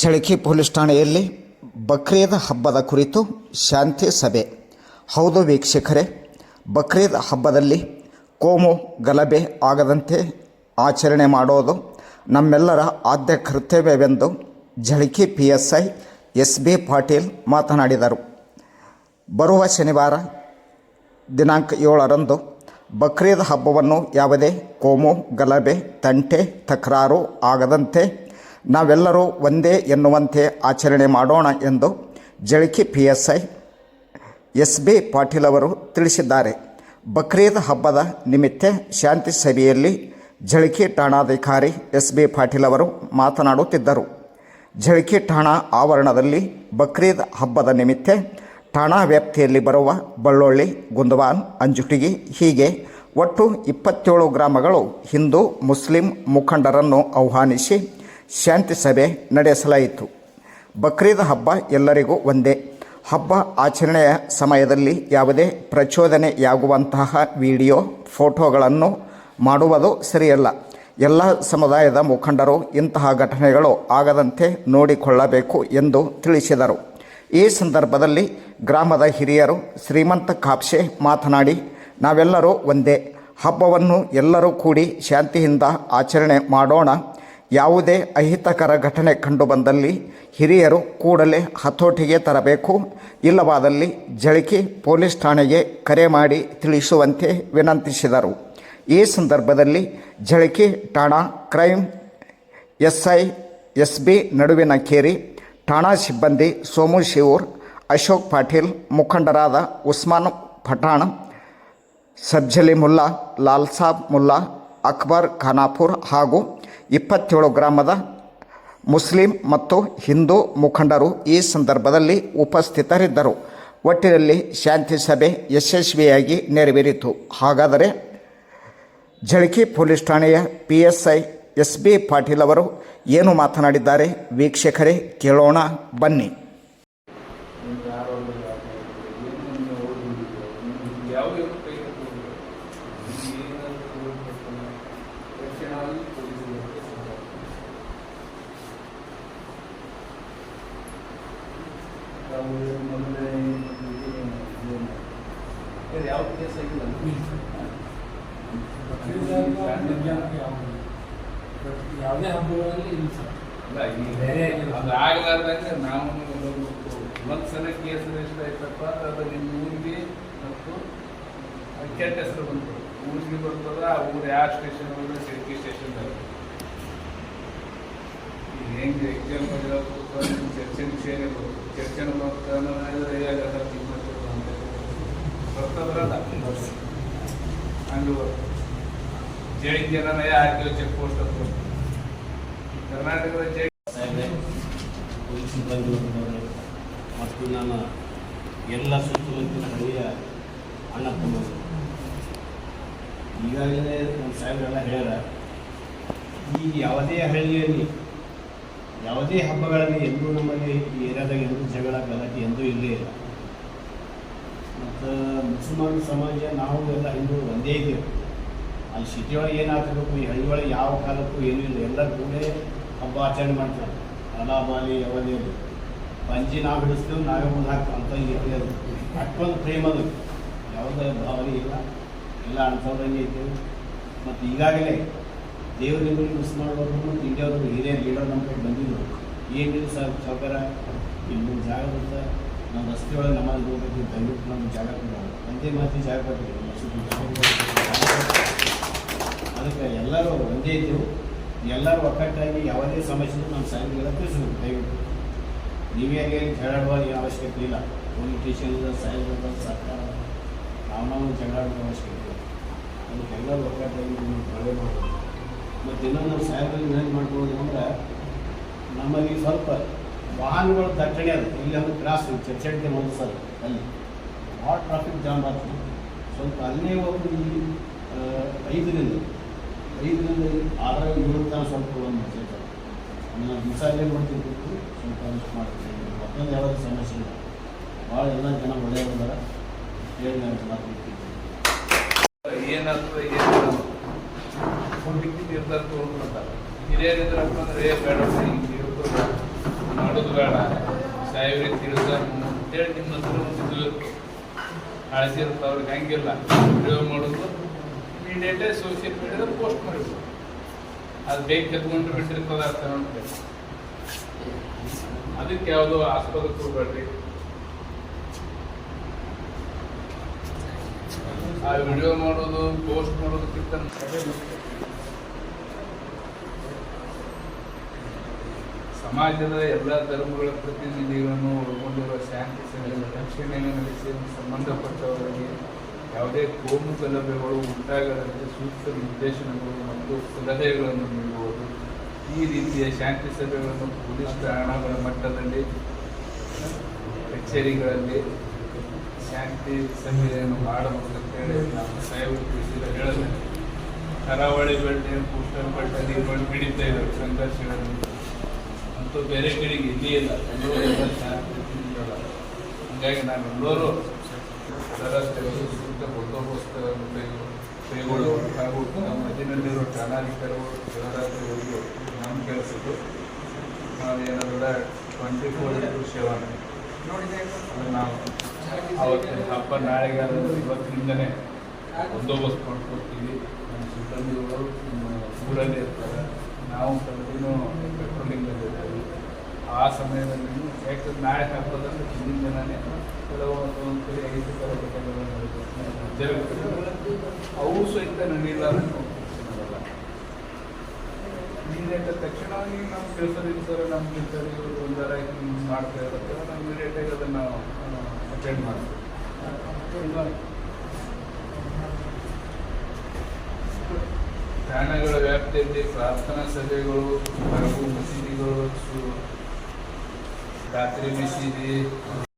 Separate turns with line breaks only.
ಝಳಕಿ police ಠಾಣೆಯಲ್ಲಿ ಬಕ್ರೀದ್ ಹಬ್ಬದ ಕುರಿತು ಶಾಂತಿ ಸಭೆ. ಹೌದು ವೀಕ್ಷಕರೇ, ಬಕ್ರೀದ್ ಹಬ್ಬದಲ್ಲಿ ಕೋಮು, ಗಲಭೆ ಆಗದಂತೆ ಆಚರಣೆ ಮಾಡೋದು ನಮ್ಮೆಲ್ಲರ ಆದ್ಯ ಕರ್ತವ್ಯವೆಂದು Jhalaki P S I S B Patil ಮಾತನಾಡಿದರು. ಬರುವ ಶನಿವಾರ ದಿನಾಂಕ ಏಳರಂದು ಬಕ್ರೀದ್ ಹಬ್ಬವನ್ನು ಯಾವುದೇ ಕೋಮು, ಗಲಭೆ, ತಂಟೆ, ತಕರಾರು ಆಗದಂತೆ ನಾವೆಲ್ಲರೂ ಒಂದೇ ಎನ್ನುವಂತೆ ಆಚರಣೆ ಮಾಡೋಣ ಎಂದು Jalaki P S I S B Patil ಅವರು ತಿಳಿಸಿದ್ದಾರೆ. ಬಕ್ರೀದ್ ಹಬ್ಬದ ನಿಮಿತ್ತ ಶಾಂತಿ ಸಭೆಯಲ್ಲಿ ಝಳಕಿ ಠಾಣಾಧಿಕಾರಿ ಎಸ್ ಬಿ ಪಾಟೀಲ್ ಅವರು ಮಾತನಾಡುತ್ತಿದ್ದರು. ಝಳಕಿ ಠಾಣಾ ಆವರಣದಲ್ಲಿ ಬಕ್ರೀದ್ ಹಬ್ಬದ ನಿಮಿತ್ತ ಠಾಣಾ ವ್ಯಾಪ್ತಿಯಲ್ಲಿ ಬರುವ ಬಳ್ಳೊಳ್ಳಿ ಗುಂದವಾನ್ ಅಂಜುಟಿಗಿ ಹೀಗೆ ಒಟ್ಟು ಇಪ್ಪತ್ತೇಳು ಗ್ರಾಮಗಳು ಹಿಂದೂ, ಮುಸ್ಲಿಂ ಮುಖಂಡರನ್ನು ಆಹ್ವಾನಿಸಿ ಶಾಂತಿ ಸಭೆ ನಡೆಸಲಾಯಿತು. ಬಕ್ರೀದ್ ಹಬ್ಬ ಎಲ್ಲರಿಗೂ ಒಂದೇ. ಹಬ್ಬ ಆಚರಣೆಯ ಸಮಯದಲ್ಲಿ ಯಾವುದೇ ಪ್ರಚೋದನೆಯಾಗುವಂತಹ ವಿಡಿಯೋ, ಫೋಟೋಗಳನ್ನು ಮಾಡುವುದು ಸರಿಯಲ್ಲ. ಎಲ್ಲ ಸಮುದಾಯದ ಮುಖಂಡರು ಇಂತಹ ಘಟನೆಗಳು ಆಗದಂತೆ ನೋಡಿಕೊಳ್ಳಬೇಕು ಎಂದು ತಿಳಿಸಿದರು. ಈ ಸಂದರ್ಭದಲ್ಲಿ ಗ್ರಾಮದ ಹಿರಿಯರು ಶ್ರೀಮಂತ ಕಾಪ್ಸೆ ಮಾತನಾಡಿ, ನಾವೆಲ್ಲರೂ ಒಂದೇ. ಹಬ್ಬವನ್ನು ಎಲ್ಲರೂ ಕೂಡಿ ಶಾಂತಿಯಿಂದ ಆಚರಣೆ ಮಾಡೋಣ. ಯಾವುದೇ ಅಹಿತಕರ ಘಟನೆ ಕಂಡುಬಂದಲ್ಲಿ ಹಿರಿಯರು ಕೂಡಲೇ ಹತೋಟಿಗೆ ತರಬೇಕು. ಇಲ್ಲವಾದಲ್ಲಿ ಜಳಕಿ ಪೊಲೀಸ್ ಠಾಣೆಗೆ ಕರೆ ಮಾಡಿ ತಿಳಿಸುವಂತೆ ವಿನಂತಿಸಿದರು. ಈ ಸಂದರ್ಭದಲ್ಲಿ ಜಳಕಿ ಠಾಣಾ crime S I S B ನಡುವಿನ ಕೇರಿ, ಠಾಣಾ ಸಿಬ್ಬಂದಿ ಸೋಮು ಶಿವೂರ್, ಅಶೋಕ್ ಪಾಟೀಲ್, ಮುಖಂಡರಾದ ಉಸ್ಮಾನ್ ಪಠಾಣ್ ಸಬ್ಜಲಿ ಮುಲ್ಲಾ ಲಾಲ್ಸಾಬ್ ಮುಲ್ಲಾ, ಅಕ್ಬರ್ ಖಾನಾಪುರ್ ಹಾಗೂ ಇಪ್ಪತ್ತೇಳು ಗ್ರಾಮದ ಮುಸ್ಲಿಂ ಮತ್ತು ಹಿಂದೂ ಮುಖಂಡರು ಈ ಸಂದರ್ಭದಲ್ಲಿ ಉಪಸ್ಥಿತರಿದ್ದರು. ಒಟ್ಟಿನಲ್ಲಿ ಶಾಂತಿ ಸಭೆ ಯಶಸ್ವಿಯಾಗಿ ನೆರವೇರಿತು. ಹಾಗಾದರೆ ಜಳಕಿ ಪೊಲೀಸ್ ಠಾಣೆಯ P S I S B Patil ಅವರು ಏನು ಮಾತನಾಡಿದ್ದಾರೆ? ವೀಕ್ಷಕರೇ, ಕೇಳೋಣ ಬನ್ನಿ.
ಯಾವುದೇ
ಹಬ್ಬಗಳಲ್ಲಿ ಇಲ್ಲ ಸರ್
ಇಲ್ಲ, ಈ
ಬೇರೆ ಏನಿಲ್ಲ.
ಅದು ಆಗಲಾರ್ದಂಗೆ ನಾವು ಒಂದು ಸಲ ಕೇಸ್ ರಿಜಿಸ್ಟರ್ ಆಯ್ತಪ್ಪ ಅದು ನಿಮ್ಮ ಊರಿಗೆ ಮತ್ತು ಅದು ಕೆಟ್ಟ ಹೆಸರು ಬಂತು ಊರಿಗೆ ಬರ್ತದ ಆ ಊರು ಯಾವ ಸ್ಟೇಷನ್ ಹೋದ್ರೆ ಸಿರ್ಕಿ ಸ್ಟೇಷನ್ ಈಗ ಹೆಂಗೆ ಎಕ್ಸಾಂಪಲ್ ಚರ್ಚೆ ವಿಷಯ ಚರ್ಚೆನ ಬರ್ತದ್ರಲ್ಲ ಜೈ ಜೈನ್ ಜನನ ಹಾಕಿರೋ ಚೆಕ್ ಪೋಸ್ಟ್ ಅದು ಕರ್ನಾಟಕದ
ಮತ್ತು ನನ್ನ ಎಲ್ಲ ಸುತ್ತಮುತ್ತಲಿನ ಹಳ್ಳಿಯ ಅಣ್ಣ ತಮ್ಮರು. ಈಗಾಗಲೇ ನಮ್ಮ ಸಾಹೇಬರೆಲ್ಲ ಹೇಳ್ಯಾರ, ಈ ಯಾವುದೇ ಹಳ್ಳಿಯಲ್ಲಿ, ಯಾವುದೇ ಹಬ್ಬಗಳಲ್ಲಿ ಎಂದೂ ನಮ್ಮಲ್ಲಿ ಏರಿಯಾದಾಗ ಎಂದೂ ಜಗಳ ಗಲಾಟೆ ಎಂದೂ ಇಲ್ಲೇ ಇಲ್ಲ. ಮತ್ತು ಮುಸಲ್ಮಾನ ಸಮಾಜ ನಾವು ಎಲ್ಲ ಹಿಂದೂ ಒಂದೇ ಇದ್ದೇವೆ. ಅಲ್ಲಿ ಸಿಟಿ ಒಳಗೆ ಏನಾಗಬೇಕು, ಈ ಹಳ್ಳಿ ಒಳಗೆ ಯಾವ ಕಾಲಕ್ಕೂ ಏನೂ ಇಲ್ಲ. ಎಲ್ಲ ಕೂಡ ಹಬ್ಬ ಆಚರಣೆ ಮಾಡ್ತಾರೆ. ಅಲಾಬಾಲಿ ಯಾವಲ್ಲಿ ಪಂಜಿ ನಾವು ಹಿಡಿಸ್ತೇವೆ, ನಾವೇ ಮುಂದೆ ಹಾಕ್ತೇವೆ ಅಂತ ಅಷ್ಟೊಂದು ಪ್ರೇಮ ಅದು. ಯಾವುದೇ ಭಾವನೆ ಇಲ್ಲ. ಎಲ್ಲ ಅನ್ಸೋದಂಗೆ ಇದ್ದೇವೆ ಮತ್ತು ಈಗಾಗಲೇ ದೇವರಿಂದ ಮಿಸ್ ಮಾಡೋರು ಮತ್ತು ಇಂಡಿಯಾವರು ಹಿರಿಯ ಲೀಡರ್ ನಮ್ಮ ಕಡೆ ಬಂದಿದ್ದರು ಏನು ಸರ್ ಸೌಕರ್ಯ ಇಲ್ಲಿ ಜಾಗ ಬರುತ್ತೆ ನಮ್ಮ ರಸ್ತೆ ಒಳಗೆ ನಮ್ಮ ಹೋಗ್ಬೇಕು ದಯವಿಟ್ಟು ನಮ್ಮ ಜಾಗ ಕೊಡ ಒಂದೇ ಮಾತಿ ಜಾಗ ಕೊಟ್ಟಿದ್ದೀವಿ ಅದಕ್ಕೆ ಎಲ್ಲರೂ ಒಂದೇ ಇದ್ದೆವು ಎಲ್ಲರೂ ಒಕ್ಕಟ್ಟಾಗಿ ಯಾವುದೇ ಸಮಸ್ಯೆ ನಮ್ಮ ಸಾಯಿಗಳ ತಿಳಿಸ್ಬೇಕು. ದಯವಿಟ್ಟು. ನೀವೇ ಜಗಳಾಡುವ ಏನು ಅವಶ್ಯಕತೆ ಇಲ್ಲ. ಪೊಲೀಸ್ ಸ್ಟೇಷನ್ ಸಾಹಿತ್ಯದ ಸರ್ಕಾರ ನಾವು ನಾವು ಜಗಳಾಡುವ ಅವಶ್ಯಕತೆ ಇಲ್ಲ. ಅದಕ್ಕೆ ಎಲ್ಲರೂ ಒಕ್ಕಟ್ಟಾಗಿ ನೀವು ಒಳ್ಳೆ ಮತ್ತು ಇನ್ನೊಂದು ನಮ್ಮ ಸಾಯಿಗಳಿಗೆ ಏನು ಮಾಡ್ಬೋದು ಅಂದ್ರೆ ನಮ್ಮಲ್ಲಿ ಸ್ವಲ್ಪ ವಾಹನಗಳು ದಟ್ಟಣೆ ಅದು. ಇಲ್ಲಿ ಒಂದು ಕ್ರಾಸ್ ಚರ್ಚೆಡ್ಗೆ ಒಂದು ಸರ್ ಅಲ್ಲಿ. ಭಾಳ ಟ್ರಾಫಿಕ್ ಜಾಮ್ ಆಗ್ತದೆ ಸ್ವಲ್ಪ ಅಲ್ಲೇ ಒಂದು ಇಲ್ಲಿ ಐದರಿಂದ ಐದರಿಂದ ಆರು ಏಳು ತನಕ ಸ್ವಲ್ಪ ಒಂದು ನಾನು ಆಮೇಲೆ ದಿವಸ ಮಾಡ್ತಿರ್ಬೇಕು. ಸ್ವಲ್ಪ ಅಂತ ಮಾಡ್ತೀವಿ ಮತ್ತೊಂದು ಯಾವುದೇ ಸಮಸ್ಯೆ ಇಲ್ಲ. ಭಾಳ ಎಲ್ಲ ಜನ ಒಳ್ಳೆಯವ್ರಿದ್ದಾರೆ. ಹೇಳಿ ನಾನು ಮಾತಾಡ್ತೀನಿ.
ಏನಾಗ್ತದೆ ಏನು ನಿರ್ಧಾರ ತಗೊಂಡ್ಬಿಡ್ತಾರೆ. ಹಿರಿಯರಿದ್ರಪ್ಪ ಅಂದ್ರೆ ಬೇಡ ಮಾಡೋದು ಬೇಡ ಸಾಹೇಬ್ರಿಗೆ ತಿಳಿಸ. ಅಂತೇಳಿ ನಿಮ್ಮ ಹತ್ರ ಒಂದು ಅಳಿಸಿರುತ್ತೆ ಅವ್ರಿಗೆ ಹಂಗಿಲ್ಲ. ವಿಡಿಯೋ ಮಾಡೋದು ಇಮಿಡಿಯೇಟೇ ಸೋಷಿಯಲ್ ಮೀಡಿಯಾದಲ್ಲಿ ಪೋಸ್ಟ್ ಮಾಡಿದ್ರು. ಅದು ಬೇಗ ಕೆತ್ಕೊಂಡು ಬಿಟ್ಟಿರ್ತದೆ ಅಂತ ನೋಡ್ಬೇಕು ಅದಕ್ಕೆ ಯಾವುದೋ ಆಸ್ಪತ್ರೆ ಹೋಗ್ಬೇಡ್ರಿ. ಆ ವಿಡಿಯೋ ಮಾಡೋದು ಪೋಸ್ಟ್ ಮಾಡೋದಕ್ಕಿಂತ ಸಮಾಜದ ಎಲ್ಲ ಧರ್ಮಗಳ ಪ್ರತಿನಿಧಿಗಳನ್ನು ಒಳಗೊಂಡಿರುವ ಶಾಂತಿ ಸಭೆ ರಕ್ಷಣೆಯನ್ನು ನಡೆಸಿ ಸಂಬಂಧಪಟ್ಟವರಿಗೆ ಯಾವುದೇ ಕೋಮು ಗಲಭೆಗಳು ಉಂಟಾಗದಂತೆ ಸೂಕ್ತ ನಿರ್ದೇಶನಗಳು ಮತ್ತು ಸಲಹೆಗಳನ್ನು ನೀಡುವುದು. ಈ ರೀತಿಯ ಶಾಂತಿ ಸಭೆಗಳನ್ನು ಪೊಲೀಸ್ ಠಾಣಾಗಳ ಮಟ್ಟದಲ್ಲಿ, ಕಚೇರಿಗಳಲ್ಲಿ ಶಾಂತಿ ಸಭೆಯನ್ನು ಮಾಡಬಹುದಂತೇಳಿ ನಾವು ಸಾಹೇಬರು ತಿಳಿಸಿದ ಹೇಳಿದೆ ಕರಾವಳಿ ಬೆಳ್ಳಿ ಪೂಸ್ಟರ್ ಬೆಟ್ಟಲ್ಲಿ ಬಂದು ಹಿಡಿತಾ ಇದ್ದಾರೆ, ಸಂಘರ್ಷಗಳನ್ನು. ಬೇರೆ ಕಡೆಗೆ ಇಲ್ಲಿ ಇಲ್ಲ ಎಲ್ಲರೂ. ಹೀಗಾಗಿ ನಾನು ರಸ್ತೆಗಳು ಸೂಕ್ತ ಬಂದೋಬಸ್ತನ್ನು ಕೈ- ಕೈಗೊಳ್ಳುವ ಹಾಗೂ ನಮ್ಮ ಮಧ್ಯದಲ್ಲಿರೋ ಠಾಣಾಧಿಕಾರಿಗಳು ಶಿವರಾತ್ರಿವರೆಗೂ ನಮ್ಮ ಕೆಲಸದ್ದು. ನಾವೇನೆಲ್ಲ ಟ್ವೆಂಟಿ ಫೋರ್ ಇಂಟು ಸೆವೆನ್ ನಾವು ಅವತ್ತಿನ ಹಬ್ಬ ನಾಳೆಗೆ ಇವತ್ತಿನಿಂದನೇ ಬಂದೋಬಸ್ತ್ ಮಾಡ್ಕೊಡ್ತೀವಿ. ನಮ್ಮ ಸಿಬ್ಬಂದಿಗಳು ಊರಲ್ಲಿ ಇರ್ತಾರೆ. ನಾವು ಆ ಸಮಯದಲ್ಲಿ ಯಾಕಂದ್ರೆ ನಾಳೆ ಹಾಕೋದಂದ್ರೆ ಹಿಂದಿನ ದಿನನೇ ಕೆಲವೊಂದು ಒಂದು ಕಡೆ ಐದು ಸಾವಿರ ಜರುಗುತ್ತದೆ ಅವು ಸಹಿತ ನಡೆಯಿಲ್ಲ ಇಮಿಡಿಯೇಟ್ ತಕ್ಷಣವಾಗಿ ನಾವು ಕೆಲಸದಿಂದ ಸರ್ ನಮ್ಮ ಕೆಲಸ ಇವರು ಒಂದರ ಮಾಡ್ತಾ ಇರುತ್ತೆ ನಾವು ಇಮಿಡಿಯೇಟಾಗಿ ಅದನ್ನು ಅಟೆಂಡ್ ಮಾಡ್ತೀವಿ. ತಾಣಗಳ ವ್ಯಾಪ್ತಿಯಲ್ಲಿ ಪ್ರಾರ್ಥನಾ ಸಭೆಗಳು ಹಾಗೂ ಮಸೀದಿಗಳು Tá, da trimestre de